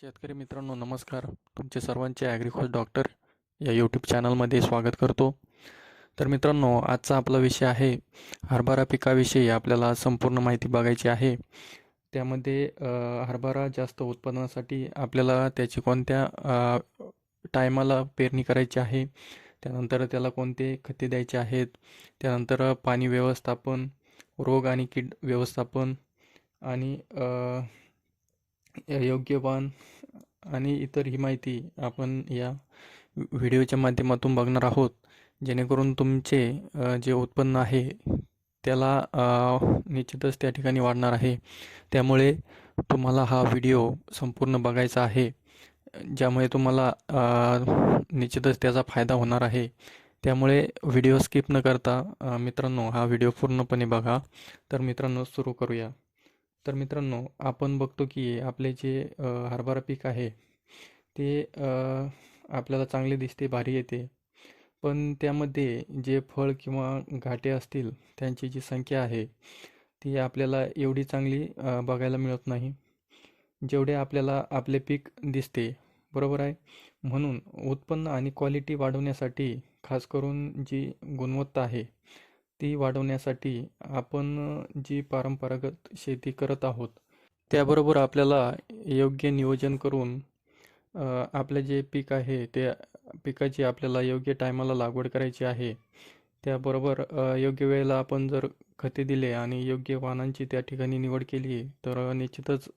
शेतकरी मित्रांनो नमस्कार. तुमचे सर्वांचे ॲग्रिकॉल डॉक्टर या यूट्यूब चॅनलमध्ये स्वागत करतो. तर मित्रांनो आजचा आपला विषय आहे हरभरा पिकाविषयी. आपल्याला संपूर्ण माहिती बघायची आहे. त्यामध्ये हरभरा जास्त उत्पादनासाठी आपल्याला त्याची कोणत्या टायमाला पेरणी करायची आहे त्यानंतर त्याला कोणते खते द्यायचे आहेत त्यानंतर पाणी व्यवस्थापन रोग आणि कीड व्यवस्थापन आणि अ, योग्य आणि इतर ही माहिती आपण या व्हिडिओच्या माध्यमातून बघणार आहोत. जेणेकरून तुमचे जे उत्पन्न आहे त्याला निश्चितच त्या ठिकाणी वाढणार आहे. त्यामुळे तुम्हाला हा व्हिडिओ संपूर्ण बघायचा आहे ज्यामुळे तुम्हाला निश्चितच त्याचा फायदा होणार आहे. त्यामुळे व्हिडिओ स्किप न करता मित्रांनो हा व्हिडिओ पूर्णपणे बघा. तर मित्रांनो सुरू करूया. तर मित्रांनो आपण बघतो की आपले जे हरभरा पीक आहे ते आपल्याला चांगले दिसते भारी येते. पण त्यामध्ये जे फळ किंवा घाटे असतील त्यांची जी संख्या आहे ती आपल्याला एवढी चांगली बघायला मिळत नाही. जेवढे आपल्याला आपले पीक दिसते बरोबर आहे? म्हणून उत्पन्न आणि क्वालिटी वाढवण्यासाठी खास करून जी गुणवत्ता आहे ती वाढवण्यासाठी आपण जी परंपरागत शेती करत आहोत त्याबरोबर आपल्याला योग्य नियोजन करून आपलं जे पीक आहे ते पिकाची आपल्याला योग्य टायमाला लागवड करायची आहे. त्याबरोबर योग्य वेळेला आपण जर खते दिले आणि योग्य वाहनांची त्या ठिकाणी निवड केली तर निश्चितच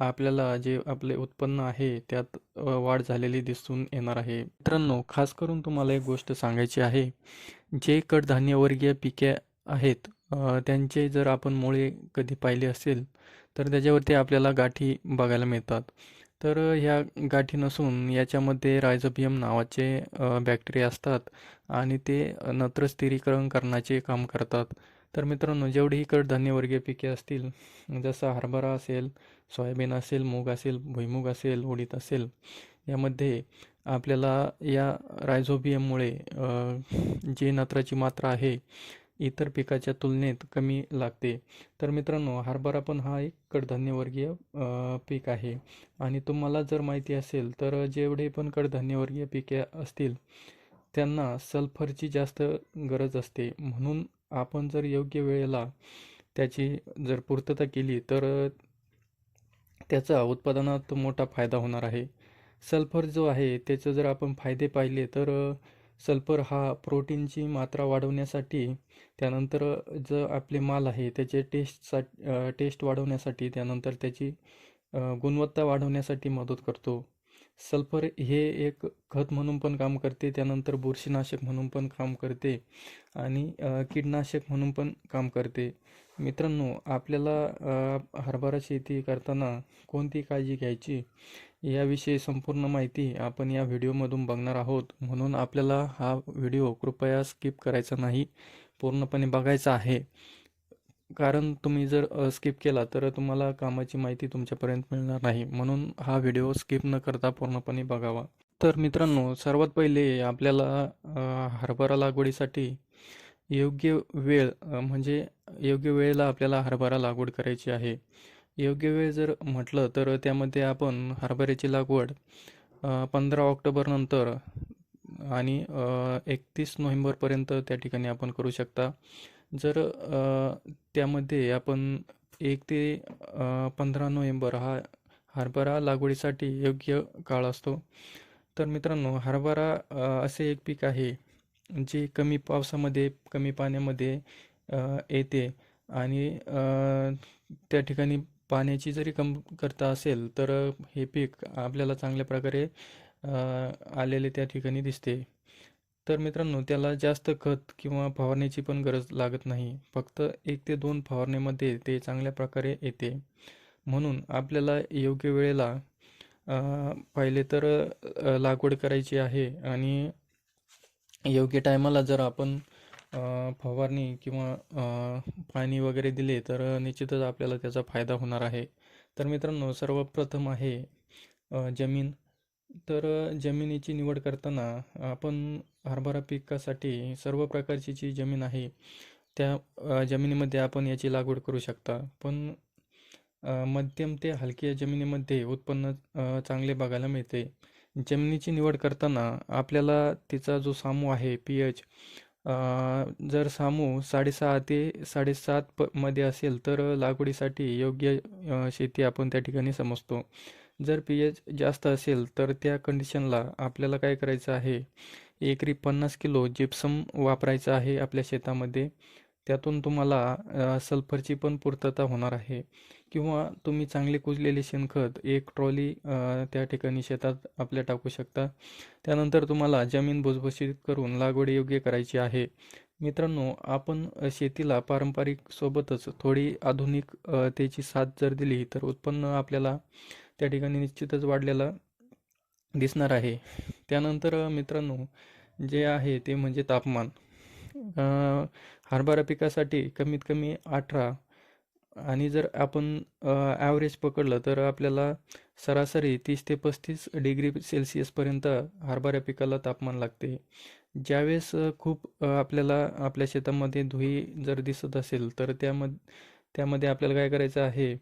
आपल्याला जे आपले उत्पन्न आहे त्यात वाढ झालेली दिसून येणार आहे. मित्रांनो खास करून तुम्हाला एक गोष्ट सांगायची आहे. जे कडधान्यवर्गीय पिके आहेत त्यांचे जर आपण मुळे कधी पाहिले असेल तर त्याच्यावरती आपल्याला गाठी बघायला मिळतात. तर ह्या गाठी नसून याच्यामध्ये रायझोबियम नावाचे बॅक्टेरिया असतात आणि ते नत्र स्थिरीकरण करण्याचे काम करतात. तर मित्रांनो जेवढी कडधान्यवर्गीय पिके असतील जसं हरभरा असेल सोयाबीन असेल मूग असेल भुईमूग असेल उडीद असेल यामध्ये आपल्याला या रायझोबियममुळे जी नत्राची मात्रा आहे इतर पिकाच्या तुलनेत कमी लागते. तर मित्रांनो हरभरा पण हा एक कडधान्यवर्गीय पीक आहे. आणि तुम्हाला जर माहिती असेल तर जेवढे पण कडधान्यवर्गीय पिके असतील त्यांना सल्फरची जास्त गरज असते. म्हणून आपण जर योग्य वेळेला त्याची जर पूर्तता केली तर त्याचा उत्पादनात मोठा फायदा होणार आहे. सल्फर जो आहे त्याचं जर आपण फायदे पाहिले तर सल्फर हा प्रोटीनची मात्रा वाढवण्यासाठी त्यानंतर जो आपले माल आहे त्याचे टेस्टसा टेस्ट वाढवण्यासाठी त्यानंतर त्याची गुणवत्ता वाढवण्यासाठी मदत करतो. सल्फर हे एक खत म्हणून पण काम करते त्यानंतर बुरशीनाशक म्हणून पण काम करते आणि कीडनाशक कीटनाशक म्हणून पण काम करते. मित्रांनो आपल्याला हरभरा शेती करताना कोणती काळजी घ्यायची? याविषयी संपूर्ण माहिती आपण या व्हिडिओमधून बघणार आहोत. म्हणून आपल्याला हा व्हिडिओ कृपया स्किप करायचा नाही पूर्णपणे बघायचा आहे. कारण तुम्ही जर स्किप केला तर तुम्हाला कामाची माहिती तुमच्यापर्यंत मिळणार नाही. म्हणून हा व्हिडिओ स्किप न करता पूर्णपणे बघावा. तर मित्रांनो सर्वात पहिले आपल्याला हरभरा लागवडीसाठी योग्य वेळ म्हणजे योग्य वेळेला आपल्याला हरभरा लागवड करायची आहे. योग्य वेळ जर म्हटलं तर त्यामध्ये आपण हरभऱ्याची लागवड पंधरा ऑक्टोबरनंतर आणि एकतीस नोव्हेंबरपर्यंत त्या ठिकाणी आपण करू शकता. जर त्यामध्ये आपण एक ते पंधरा नोव्हेंबर हा हरभरा लागवडीसाठी योग्य काळ असतो. तर मित्रांनो हरभरा असे एक पीक आहे जे कमी पावसामध्ये कमी पाण्यामध्ये येते आणि त्या ठिकाणी पाण्याची जरी कम करता असेल तर हे पीक आपल्याला चांगल्या प्रकारे आलेले त्या ठिकाणी दिसते. तर मित्रांनो त्याला जास्त खत किंवा फवारण्याची पण गरज लागत नाही. फक्त एक ते दोन फवारणीमध्ये ते चांगल्या प्रकारे येते. म्हणून आपल्याला योग्य वेळेला पहिले तर लागवड करायची आहे आणि योग्य टायमाला जर आपण फवारणी किंवा पाणी वगैरे दिले तर निश्चितच आपल्याला त्याचा फायदा होणार आहे. तर मित्रांनो सर्वप्रथम आहे जमीन. तर जमिनीची निवड करताना आपण हरभरा पिकासाठी सर्व प्रकारची जी जमीन आहे त्या जमिनीमध्ये आपण याची लागवड करू शकता. पण मध्यम ते हलक्या जमिनीमध्ये उत्पन्न चांगले बघायला मिळते. जमिनीची निवड करताना आपल्याला तिचा जो सामू आहे पी एच जर सामू साडेसहा ते साडेसात प मध्ये असेल तर लागवडीसाठी योग्य शेती आपण त्या ठिकाणी समजतो. जर पी एच जास्त असेल तर त्या कंडिशनला आपल्याला काय करायचं आहे? एकरी पन्नास किलो जिप्सम वापरायचं आहे आपल्या शेतामध्ये. त्यातून तुम्हाला सल्फरची पण पूर्तता होणार आहे. किंवा तुम्ही चांगले कुजलेले शेणखत एक ट्रॉली त्या ठिकाणी शेतात आपल्या टाकू शकता. त्यानंतर तुम्हाला जमीन भुसभुशीत करून लागवड योग्य करायची आहे. मित्रांनो आपण शेतीला पारंपरिक सोबतच थोडी आधुनिक त्याची साथ जर दिली तर उत्पन्न आपल्याला त्या ठिकाणी निश्चितच वाढलेलं दिसणार आहे. त्यानंतर मित्रांनो जे आहे ते म्हणजे तापमान. हरभरा पिकासाठी कमीत कमी अठरा आणि जर आपण ॲव्हरेज पकडलं तर आपल्याला सरासरी तीस ते पस्तीस डिग्री सेल्सिअसपर्यंत हरभरा पिकाला तापमान लागते. ज्यावेळेस खूप आपल्याला आपल्या शेतामध्ये धुई जर दिसत असेल तर त्यामध्ये त्यामध्ये आपल्याला काय करायचं आहे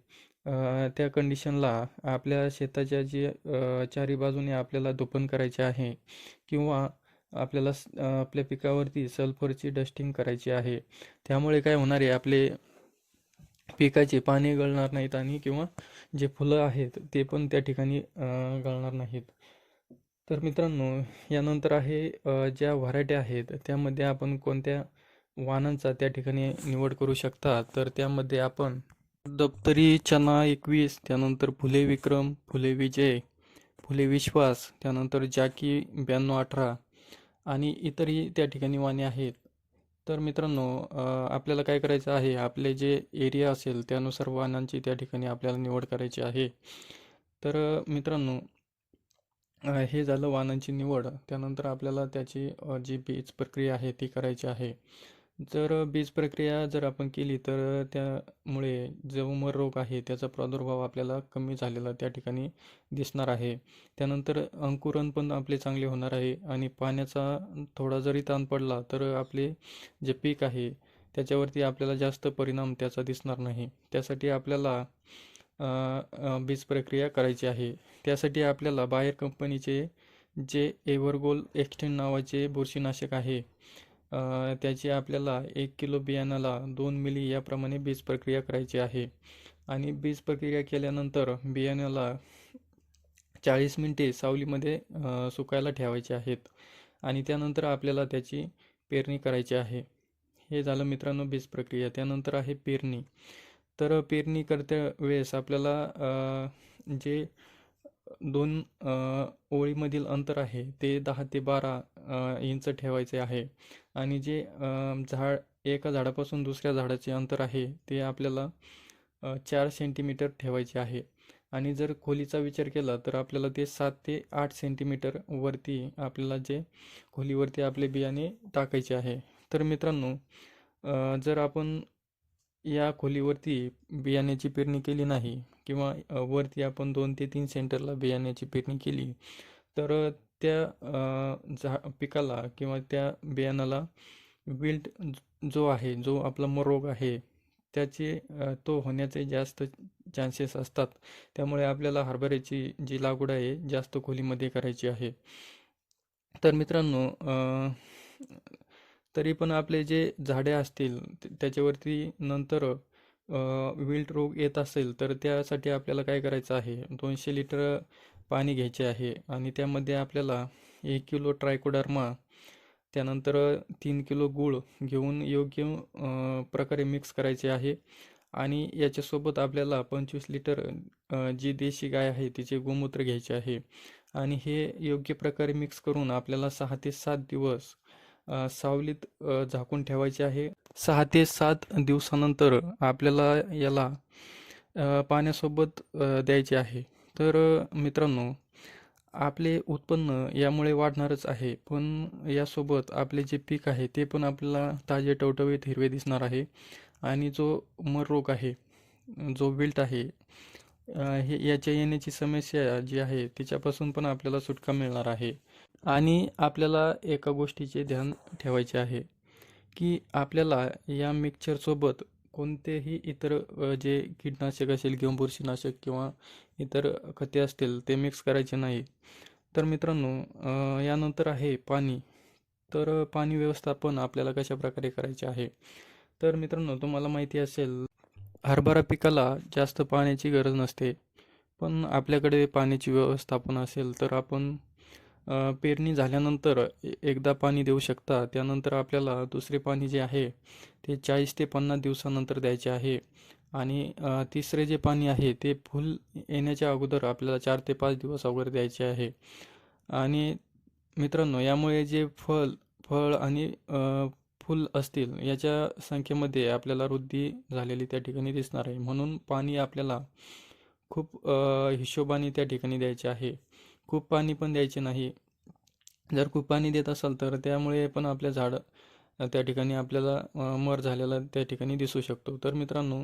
त्या कंडिशनला आपल्या शेताच्या जे चारी बाजूने आपल्याला धुपण करायचे आहे किंवा आपल्याला आपल्या पिकावरती सल्फरची डस्टिंग करायची आहे. त्यामुळे काय होणार आहे आपले पिकाचे पाने गळणार नाहीत आणि किंवा जे फुलं आहेत ते पण त्या ठिकाणी गळणार नाहीत. तर मित्रांनो यानंतर आहे ज्या व्हरायटी आहेत त्यामध्ये आपण कोणत्या वाणांचा त्या ठिकाणी निवड करू शकता? तर त्यामध्ये आपण दप्तरी चना एकवीस त्यानंतर फुले विक्रम फुले विजय फुले विश्वास त्यानंतर जाकी ब्याण्णव अठरा आणि इतरही त्या ठिकाणी वाणे आहेत. तर मित्रांनो आपल्याला काय करायचं आहे? आपले जे एरिया असेल त्यानुसार वाहनांची त्या ठिकाणी आपल्याला निवड करायची आहे. तर मित्रांनो हे झालं वाहनांची निवड. त्यानंतर आपल्याला त्याची जी बीज प्रक्रिया आहे ती करायची आहे. जर बीज प्रक्रिया जर आपण केली तर त्यामुळे जो मर रोग आहे त्याचा प्रादुर्भाव आपल्याला कमी झालेला त्या ठिकाणी दिसणार आहे. त्यानंतर अंकुरण पण आपले चांगले होणार आहे आणि पाण्याचा थोडा जरी ताण पडला तर आपले जे पीक आहे त्याच्यावरती आपल्याला जास्त परिणाम त्याचा दिसणार नाही. त्यासाठी आपल्याला बीज प्रक्रिया करायची आहे. त्यासाठी आपल्याला बाहेर कंपनीचे जे एव्हरगोल एक्सटेंड नावाचे बुरशीनाशक आहे त्याची आपल्याला एक किलो बियाणाला दोन मिली याप्रमाणे बीज प्रक्रिया करायची आहे. आणि बीज प्रक्रिया केल्यानंतर बियाण्याला चाळीस मिनिटे सावलीमध्ये सुकायला ठेवायचे आहेत. आणि त्यानंतर आपल्याला त्याची पेरणी करायची आहे. हे झालं मित्रांनो बीज प्रक्रिया. त्यानंतर आहे पेरणी. तर पेरणी करत्या वेळेस आपल्याला जे दोन ओळीमधील अंतर आहे ते दहा ते बारा इंच ठेवायचे आहे. आणि जे झाड एका झाडापासून दुसऱ्या झाडाचे अंतर आहे ते आपल्याला चार सेंटीमीटर ठेवायचे आहे. आणि जर खोलीचा विचार केला तर आपल्याला ते सात ते आठ सेंटीमीटर वरती आपल्याला जे खोलीवरती आपले बियाणे टाकायचे आहे. तर मित्रांनो जर आपण या खोलीवरती बियाण्याची पेरणी केली नाही किंवा वरती आपण दोन ते तीन सेंटरला बियाण्याची पेरणी केली तर त्या झा पिकाला किंवा त्या बियाणाला विल्ट जो आहे जो आपला मरोग आहे त्याचे तो होण्याचे जास्त चान्सेस असतात. त्यामुळे आपल्याला हरभऱ्याची जी लागवड आहे जास्त खोलीमध्ये करायची आहे. तर मित्रांनो तरी पण आपले जे झाडे असतील त्याच्यावरती नंतर विल्ट रोग येत असेल तर त्यासाठी आपल्याला काय करायचं आहे? दोनशे लिटर पाणी घ्यायचे आहे आणि त्यामध्ये आपल्याला एक किलो ट्रायकोडर्मा त्यानंतर तीन किलो गूळ घेऊन योग्य प्रकारे मिक्स करायचे आहे आणि याच्यासोबत आपल्याला पंचवीस लिटर जी देशी गाय आहे तिचे गोमूत्र घ्यायचे आहे आणि हे योग्य प्रकारे मिक्स करून आपल्याला सहा ते सात दिवस सावलीत झाकून ठेवायचे आहे. सहा ते सात दिवसानंतर आपल्याला याला पाण्यासोबत द्यायचे आहे. तर मित्रांनो आपले उत्पन्न यामुळे वाढणारच आहे. पण यासोबत आपले जे पीक आहे ते पण आपल्याला ताजे टवटवीत हिरवे दिसणार आहे. आणि जो मर रोग आहे जो विल्ट आहे हे याच्या येण्याची समस्या जी आहे तिच्यापासून पण आपल्याला सुटका मिळणार आहे. आणि आपल्याला एका गोष्टीचे ध्यान ठेवायचे आहे की आपल्याला या मिक्सरसोबत कोणतेही इतर जे कीटनाशक असेल किंवा बुरशीनाशक किंवा इतर खते असतील ते मिक्स करायचे नाही. तर मित्रांनो यानंतर आहे पाणी. तर पाणी व्यवस्थापन आपल्याला कशा प्रकारे करायचे आहे? तर मित्रांनो तुम्हाला माहिती असेल हरभरा पिकाला जास्त पाण्याची गरज नसते. पण आपल्याकडे पाण्याची व्यवस्थापन असेल तर आपण पेरणी झाल्यानंतर एकदा पाणी देऊ शकता. त्यानंतर आपल्याला दुसरे पाणी जे आहे ते चाळीस ते पन्नास दिवसानंतर द्यायचे आहे. आणि तिसरे जे पाणी आहे ते फुल येण्याच्या अगोदर आपल्याला चार ते पाच दिवस अगोदर द्यायचे आहे. आणि मित्रांनो यामुळे जे फळ फळ आणि फुल फूल असतील याच्या संख्येमध्ये आपल्याला वृद्धी झालेली त्या ठिकाणी दिसणार आहे. म्हणून पाणी आपल्याला खूप हिशोबाने त्या ठिकाणी द्यायचे आहे. खूप पाणी पण द्यायचे नाही. जर खूप पाणी देत असाल तर त्यामुळे पण आपल्या झाड त्या ठिकाणी आपल्याला मर झालेला त्या ठिकाणी दिसू शकतो. तर मित्रांनो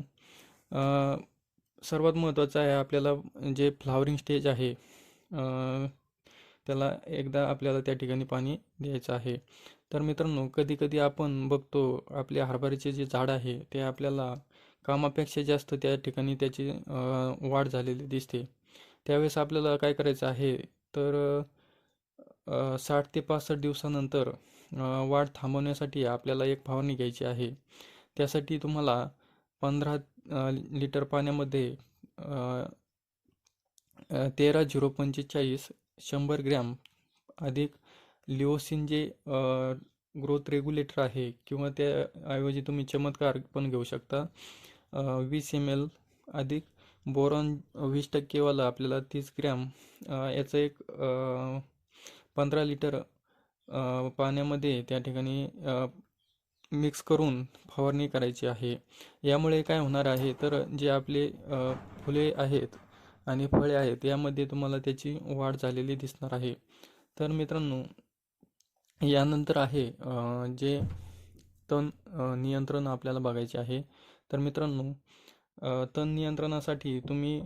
सर्वात महत्त्वाचं आहे आपल्याला जे फ्लावरिंग स्टेज आहे त्याला एकदा आपल्याला त्या ठिकाणी पाणी द्यायचं आहे. तर मित्रांनो कधी कधी आपण बघतो आपले हरभऱ्याचे जे झाड आहे ते आपल्याला कामापेक्षा जास्त त्या ठिकाणी त्याची वाढ झालेली दिसते. त्यावेळेस आपल्याला काय करायचं आहे? तर साठ ते पासष्ट दिवसानंतर वाढ थांबवण्यासाठी आपल्याला एक फवारणी घ्यायची आहे. त्यासाठी तुम्हाला पंधरा लिटर पाण्यामध्ये तेरा झिरो पंचेचाळीस शंभर ग्रॅम अधिक लिओसिन जे ग्रोथ रेग्युलेटर आहे किंवा त्याऐवजी तुम्ही चमत्कार पण घेऊ शकता. वीस एम एल अधिक बोरॉन वीस टक्केवाला आपल्याला तीस ग्रॅम याचं एक पंधरा लिटर पाण्यामध्ये त्या ठिकाणी मिक्स करून फवारणी करायची आहे. यामुळे काय होणार आहे तर जे आपले फुले आहेत आणि फळे आहेत यामध्ये तुम्हाला त्याची वाढ झालेली दिसणार आहे. तर मित्रांनो यानंतर आहे जे तण नियंत्रण आपल्याला बघायचे आहे. तर मित्रांनो तण नियंत्रणासाठी तुम्ही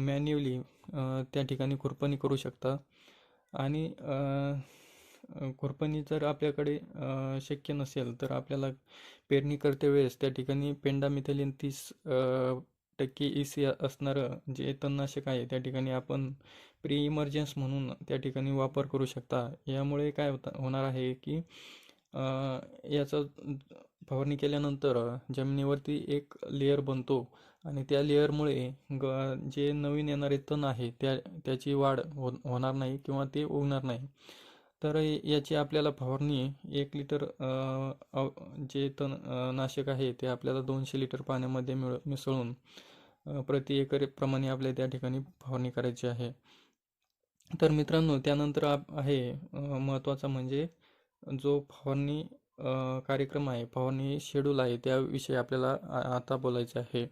मॅन्युअली त्या ठिकाणी खुरपणी करू शकता. आणि खुरपणी जर आपल्याकडे शक्य नसेल तर आपल्याला पेरणी करते वेळेस त्या ठिकाणी पेंडामिथेलिन तीस टक्के ई सी असणारं जे तणनाशक आहे त्या ठिकाणी आपण प्री इमर्जन्स म्हणून त्या ठिकाणी वापर करू शकता. यामुळे काय होता होणार आहे की याचा फवारणी केल्यानंतर जमिनीवरती एक लेअर बनतो. आणि त्या लेअरमुळे ग जे नवीन येणारे तण आहे त्या त्याची वाढ हो होणार नाही किंवा ते उगणार नाही. तर याची आपल्याला फवारणी एक लिटर जे तण नाशक आहे ते आपल्याला दोनशे लिटर पाण्यामध्ये मिळ मिसळून प्रति एकर प्रमाणे आपल्या त्या ठिकाणी फवारणी करायची आहे. तर मित्रांनो त्यानंतर आप आहे महत्त्वाचा म्हणजे जो फवारणी कार्यक्रम आहे फवारणी शेड्यूल आहे त्याविषयी आपल्याला आ- आता बोलायचे आहे.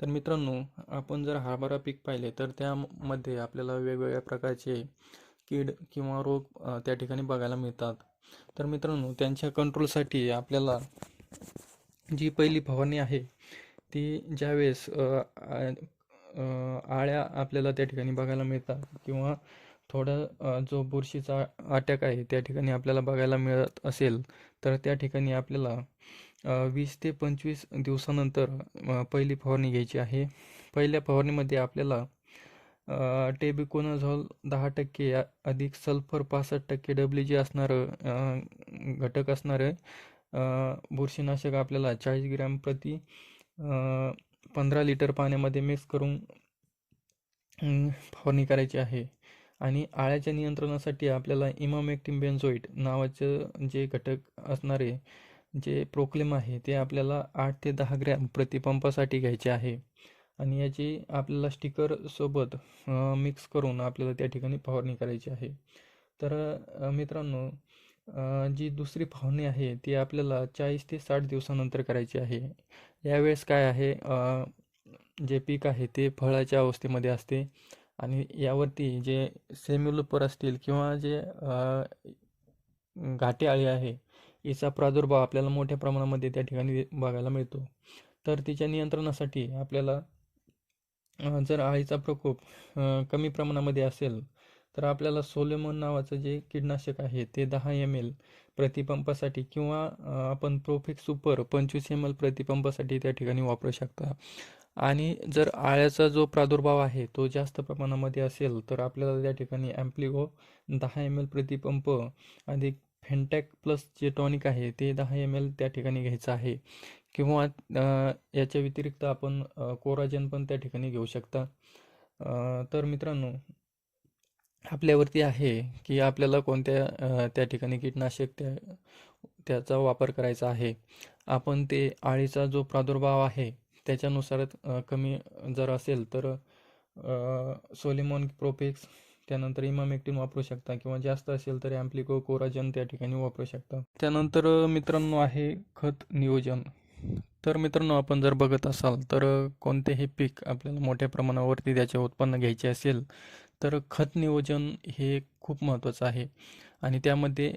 तर मित्रांनो आपण जर हरभरा पीक पाहिले तर त्यामध्ये आपल्याला वेगवेगळ्या प्रकारचे कीड किंवा रोग त्या ठिकाणी बघायला मिळतात. तर मित्रांनो त्यांच्या कंट्रोलसाठी आपल्याला जी पहिली फवारणी आहे ती ज्यावेळेस आळ्या आपल्याला त्या ठिकाणी बघायला मिळतात किंवा थोडा जो बुरशीचा अटॅक आहे त्या ठिकाणी आपल्याला बघायला मिळत असेल तर त्या ठिकाणी आपल्याला वीस ते पंचवीस दिवसानंतर पहिली फवारणी घ्यायची आहे. पहिल्या फवारणीमध्ये आपल्याला टेबिकोनाझॉल दहा टक्के अधिक सल्फर पासष्ट टक्के डब्ल्यू जी असणारं घटक असणारं बुरशीनाशक आपल्याला चाळीस ग्रॅम प्रति पंधरा लिटर पाण्यामध्ये मिक्स करून फवारणी करायची आहे. आणि आळ्याच्या नियंत्रणासाठी आपल्याला इमामेक्टिम बेन्झोईट नावाचं जे घटक असणारे जे प्रोक्लेम आहे ते आपल्याला आठ ते दहा ग्रॅम प्रतिपंपासाठी घ्यायचे आहे. आणि याची आपल्याला स्टिकर सोबत मिक्स करून आपल्याला त्या ठिकाणी फवारणी करायची आहे. तर मित्रांनो जी दुसरी फवारणी आहे ती आपल्याला चाळीस ते साठ दिवसानंतर करायची आहे. यावेळेस काय आहे जे पीक आहे ते फळाच्या अवस्थेमध्ये असते. आणि यावरती जे सेम्युलपर असतील किंवा जे घाटे अळी आहे याचा प्रादुर्भाव आपल्याला मोठ्या प्रमाणामध्ये त्या ठिकाणी बघायला मिळतो. तर तिच्या नियंत्रणासाठी आपल्याला जर आळीचा प्रकोप कमी प्रमाणामध्ये असेल तर आपल्याला सोलेमन नावाचं जे कीटनाशक आहे ते दहा एम एल प्रतिपंपासाठी किंवा आपण प्रोफिक सुपर पंचवीस एम एल प्रतिपंपासाठी त्या ठिकाणी वापरू शकता. आणि जर आळ्याचा जो प्रादुर्भाव आहे तो जास्त प्रमाणामध्ये असेल तर आपल्याला त्या ठिकाणी ॲम्प्लिगो दहा एम एल प्रतिपंप अधिक फेंटॅक प्लस जे टॉनिक आहे ते दहा एम एल त्या ठिकाणी घ्यायचं आहे. किंवा याच्या व्यतिरिक्त आपण कोराजन पण त्या ठिकाणी घेऊ शकता. तर मित्रांनो आपल्यावरती आहे की आपल्याला कोणत्या त्या ठिकाणी कीटनाशक त्या त्याचा वापर करायचा आहे. आपण ते आळीचा जो प्रादुर्भाव आहे त्याच्यानुसार कमी जर असेल तर सोलिमॉन प्रोपेक्स त्यानंतर इमामेक्टिन वापरू शकता किंवा जास्त असेल तर ॲम्प्लिको कोराजन त्या ठिकाणी वापरू शकता. त्यानंतर मित्रांनो आहे खत नियोजन. तर मित्रांनो आपण जर बघत असाल तर कोणतेही पीक आपल्याला मोठ्या प्रमाणावरती त्याचे उत्पन्न घ्यायचे असेल तर खत नियोजन हे खूप महत्त्वाचं आहे. आणि त्यामध्ये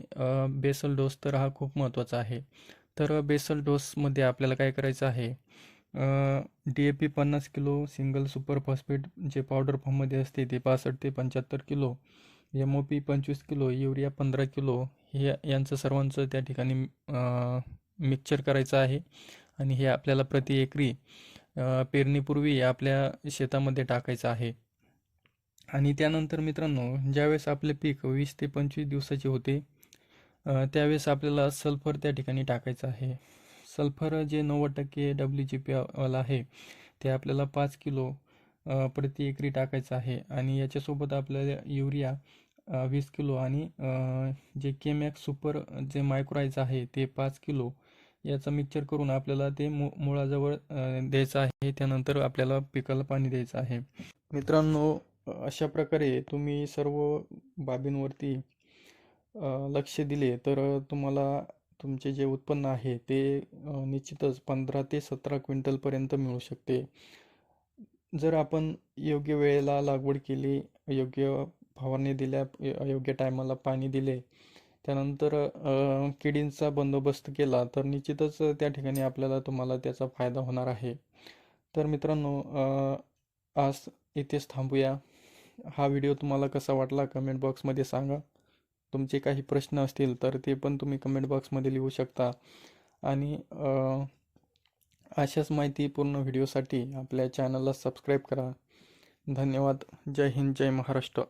बेसल डोस तर हा खूप महत्त्वाचा आहे. तर बेसल डोसमध्ये आपल्याला काय करायचं आहे? डी ए पी पन्नास किलो सिंगल सुपर फॉस्फेट जे पावडर फॉर्ममध्ये असते ते पासष्ट ते पंच्याहत्तर किलो एम ओ पी पंचवीस किलो युरिया पंधरा किलो हे यांचं सर्वांचं त्या ठिकाणी मिक्सचर करायचं आहे. आणि हे आपल्याला प्रति एकरी पेरणीपूर्वी आपल्या शेतामध्ये टाकायचं आहे. आणि त्यानंतर मित्रांनो ज्यावेळेस आपले पीक वीस ते पंचवीस दिवसाचे होते त्यावेळेस आपल्याला सल्फर त्या ठिकाणी टाकायचं आहे. सल्फर जे नव्वद टक्के डब्ल्यू जी पी वाला आहे ते आपल्याला पाच किलो प्रति एकरी टाकायचं आहे. आणि याच्यासोबत आपल्याला युरिया वीस किलो आणि जे केमॅक्स सुपर जे मायक्रोरायचं आहे ते पाच किलो. याचं मिक्सचर करून आपल्याला ते मु मुळाजवळ द्यायचं आहे. त्यानंतर आपल्याला पिकाला पाणी द्यायचं आहे. मित्रांनो अशा प्रकारे तुम्ही सर्व बाबींवरती लक्ष दिले तर तुम्हाला तुमचे जे उत्पन्न आहे ते निश्चितच पंधरा ते सतरा क्विंटलपर्यंत मिळू शकते. जर आपण योग्य वेळेला लागवड केली योग्य फवारणी दिल्या योग्य टायमाला पाणी दिले त्यानंतर किडींचा बंदोबस्त केला तर निश्चितच त्या ठिकाणी आपल्याला तुम्हाला त्याचा फायदा होणार आहे. तर मित्रांनो आज इथेच थांबूया. हा व्हिडिओ तुम्हाला कसा वाटला कमेंट बॉक्समध्ये सांगा. तुमचे काही प्रश्न असतील तर ते पण तुम्ही कमेंट बॉक्समध्ये लिहू शकता. आणि अशाच अशाच माहितीपूर्ण व्हिडिओसाठी आपल्या चॅनलला सबस्क्राईब करा. धन्यवाद. जय हिंद जय महाराष्ट्र.